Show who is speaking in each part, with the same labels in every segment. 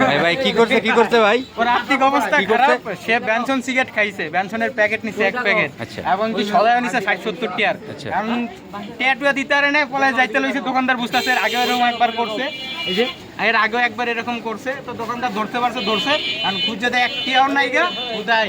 Speaker 1: ভাই ভাই কি করছে কি করছে ভাই?
Speaker 2: ওর আর্থিক অবস্থা খারাপ। সে ব্যানসন সিগারেট খাইছে। ব্যানসনের প্যাকেট নিছে এক প্যাকেট
Speaker 1: আচ্ছা।
Speaker 2: এবং কি সদায় নিছে ষাট সত্তর টিয়ার
Speaker 1: আচ্ছা।
Speaker 2: টিয়াটুয়া দিতে পলায় যাইতে লইছে দোকানদার বুঝতেছে এর আগেও এরকম একবার করছে। এই যে এর আগেও একবার এরকম করছে তো দোকানদার ধরতে পারছে ধরছে। আর খুঁজে দেয় এক টিয়াও নাই গা উদাই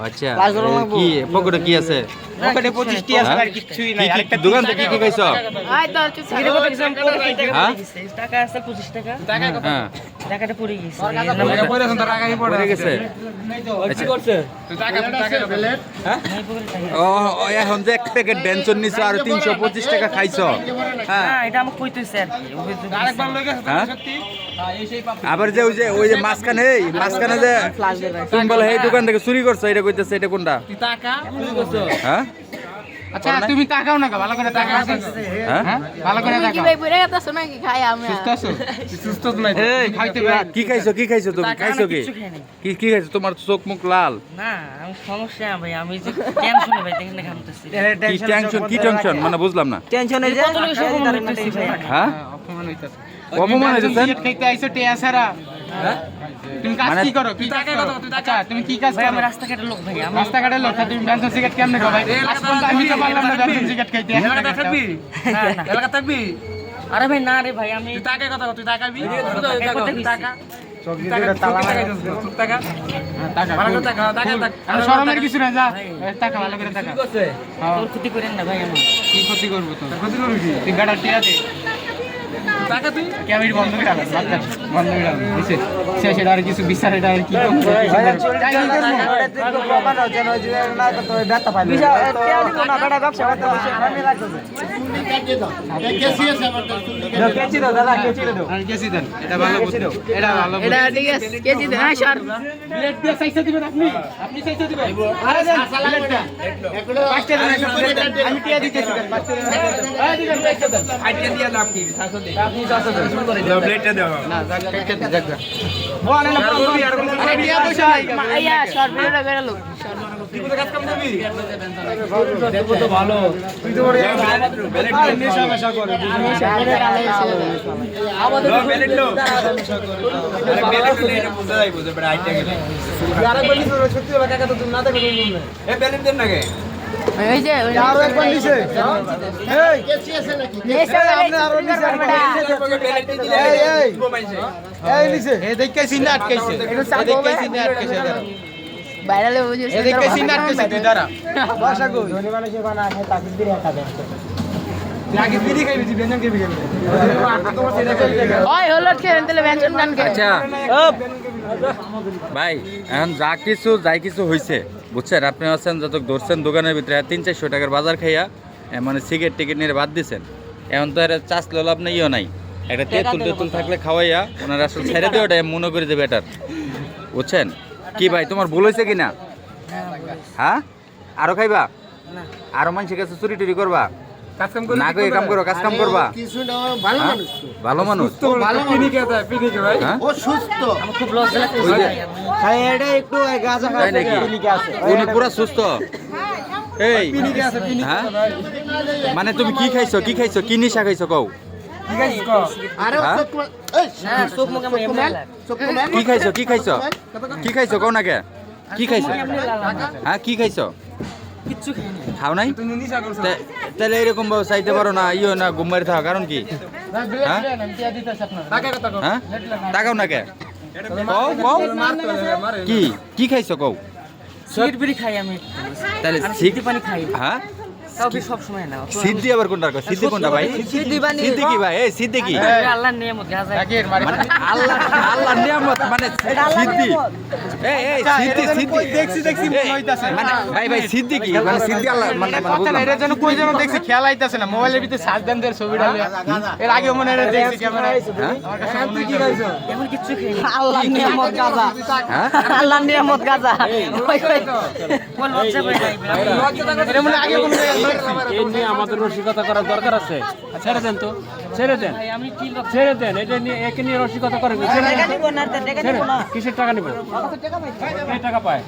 Speaker 1: আচ্ছা কি পকেটে কি আছে?
Speaker 2: পকেটে পঁচিশ টিয়া আছে আর কিছুই নাই আরেকটা
Speaker 1: দোকান থেকে কি
Speaker 3: তো পড়ে
Speaker 1: হ্যাঁ?
Speaker 3: টাকা আছে 25 টাকা।
Speaker 1: হ্যাঁ
Speaker 3: টাকাটা পড়ে গেছে।
Speaker 1: পড়ে গেছে আচ্ছা। ও ও, এখন যে এক প্যাকেট বেঞ্চন নিছো আর তিনশো পঁচিশ টাকা খাইছো। হ্যাঁ।
Speaker 3: এটা আমাকে কইতেছে আর।
Speaker 1: হ্যাঁ? আবার যে ওই যে ওই যে মাঝখানে এই মাঝখানে যে তুমি বলে এই দোকান থেকে চুরি করছ এটা কইতেছে এটা কোনটা? হ্যাঁ?
Speaker 2: আচ্ছা তুমি তাকাও না ভালো করে তাকাও।
Speaker 1: হ্যাঁ?
Speaker 2: হ্যাঁ? ভালো করে
Speaker 4: তুমি কি
Speaker 2: তাকাও।
Speaker 4: ভাই পড়ে গেছো নাকি? খাই আমি
Speaker 2: সুস্থ আছো? সুস্থ তো নাই এই খাইতে
Speaker 1: কি খাইছো কি খাইছো তুমি? খাইছো কি। কি কি খাইছো? তোমার চোখ মুখ লাল?
Speaker 3: না আমি সমস্যা ভাই আমি যে টেনশনে ভাই দেখেন ঘামতেছি।
Speaker 1: কি টেনশন কি টেনশন মানে বুঝলাম না।
Speaker 3: টেনশনে যে কত লোকের সব হইতেছে?
Speaker 1: হ্যাঁ?
Speaker 2: অপমান হইতাছে।
Speaker 1: অপমান হয়েছে
Speaker 2: সিগারেট খাইতে আইছো টিয়া ছাড়া। তুমি কাজ
Speaker 1: মানে-
Speaker 2: কি করো? কি কাজ করো? আচ্ছা তুমি কি কাজ করো?
Speaker 3: রাস্তাঘাটের লোক ভাই আমি
Speaker 2: রাস্তাঘাটে লোক তুমি ব্যানসন সিগারেট কেমনে খাও ভাই? আমি তো পারলাম না ব্যানসন সিগারেট খাইতে।
Speaker 3: না, না।
Speaker 5: এলাকা থাকবি?
Speaker 3: আরে ভাই না রে ভাই আমি
Speaker 5: তুই টাকা কথা তুই টাকাবি
Speaker 3: টাকা
Speaker 5: টাকা
Speaker 2: টাকা
Speaker 5: টাকা টাকা টাকা
Speaker 2: আর শরমের কিছু না যা। এই টাকা ভালো করে টাকা হ্যাঁ,
Speaker 3: তোর ক্ষতি করেন না ভাই আমার।
Speaker 2: কি ক্ষতি করব তো ক্ষতি করবি তুই গাড়া টিয়া দে।
Speaker 5: টাকা তুই
Speaker 2: ক্যামেরি বন্ধ করে আলো বন্ধ করে আলো দিছে শেষ এটা আর কিছু বিচার এটা আর কি
Speaker 4: হ্যাঁ
Speaker 2: দিয়ে। আমি টিয়া দিতেছি প্লেটটা দাও না যাক
Speaker 4: ওই যে আরও একবার নিচে। এই কেসি আছে নাকি আপনি আরও নিচে
Speaker 2: এই দেখে সিনা আটকাইছে দেখে সিনা আটকাইছে
Speaker 4: বাইরে বুঝে
Speaker 2: এই দেখে সিনা আটকাইছে দাঁড়া।
Speaker 4: ওই হলো খেলেন তাহলে ব্যঞ্জন গান খেলেন
Speaker 1: আচ্ছা ভাই এখন যা কিছু যাই কিছু হয়েছে বুঝছেন? আপনি আছেন যত ধরছেন দোকানের ভিতরে তিন চারশো টাকার বাজার খাইয়া এ মানে সিগারেট টিকিট নিয়ে বাদ দিছেন। এখন তো আর চাষ লাভ নাই ইও নাই। একটা তেঁতুল তেঁতুল থাকলে খাওয়াইয়া ওনার আসলে ছেড়ে দিয়ে ওটা মনে করে দেবে বেটার বুঝছেন? কি ভাই তোমার ভুল হয়েছে কি না হ্যাঁ? আরও খাইবা?
Speaker 3: না
Speaker 1: আরও মানুষের কাছে চুরি টুরি করবা?
Speaker 5: কাজ কাম
Speaker 1: না করে কাম করো কাজ কাম করবা। হ্যাঁ? ভালো মানুষ?
Speaker 5: ভালো পিনিকে দেয় পিনিকে ভাই।
Speaker 3: আমার খুব লস লাগতেছে
Speaker 1: ওই যে-
Speaker 3: ভাই
Speaker 1: তাই নাকি? উনি পুরো সুস্থ। এই। হ্যাঁ? মানে তুমি কি খাইছো? কি খাইছো? কি নিশা খাইছো কও? হ্যাঁ? কি খাইছো? কি খাইছো? কি খাইছো? কও না কে? কি খাইছো? হ্যাঁ কি খাইছো?
Speaker 3: কিচ্ছু
Speaker 1: খাও নাই? তাহলে এরকম ভাবে চাইতে পারো না ইয়ে না ঘুমারি থাকা কারণ কি? হ্যাঁ? তাকাও না কে
Speaker 5: মারে।
Speaker 1: কি? কি খাইছো কও?
Speaker 3: সিগারেট বিড়ি খাই আমি।
Speaker 1: তাহলে
Speaker 3: আমি পানি খাই।
Speaker 1: হ্যাঁ?
Speaker 3: সব সময় না?
Speaker 1: সিদ্ধি আবার কোনটা কয়? সিদ্ধি কোনটা ভাই?
Speaker 3: সিদ্ধি
Speaker 1: কি ভাই? এই সিদ্ধি কি?
Speaker 3: আল্লাহর নিয়ামত গাজা
Speaker 1: মানে আল্লাহ আল্লাহ নিয়ামত মানে সিদ্ধি। এই এই সিদ্ধি সিদ্ধি।
Speaker 2: দেখছি দেখছি মনে হইতাছে।
Speaker 1: মানে ভাই ভাই সিদ্ধি কি? মানে সিদ্ধি আল্লাহ মানে মানে বুঝলাম
Speaker 2: না,
Speaker 1: না।
Speaker 2: এটা যেন কই যেন দেখছি খেয়াল আইতাছে না মোবাইলের ভিতরে সার্চ দেন দের ছবি এর আগে মনে হয় দেখছি ক্যামেরা
Speaker 1: হ্যাঁ
Speaker 5: তুই কি খাইছো
Speaker 3: এমন কিচ্ছু খাই না
Speaker 4: নিয়ামত গাজা।
Speaker 1: হ্যাঁ?
Speaker 4: নিয়ামত গাজা। ওই ওই।
Speaker 3: কোন লজ্জা পাই নাই
Speaker 2: এটা মনে আগে
Speaker 5: এই নিয়ে আমাদের রসিকতা করার দরকার আছে। ছেড়ে দেন তো ছেড়ে দেন।
Speaker 3: ভাই আমি কি লোক?
Speaker 5: ছেড়ে দেন এটা নিয়ে একে নিয়ে রসিকতা করেন। ছেড়ে দেন
Speaker 3: টাকা নিব না টাকা
Speaker 5: ছেড়ে
Speaker 3: নিব না।
Speaker 5: কিসের টাকা নিব? টাকা পায়?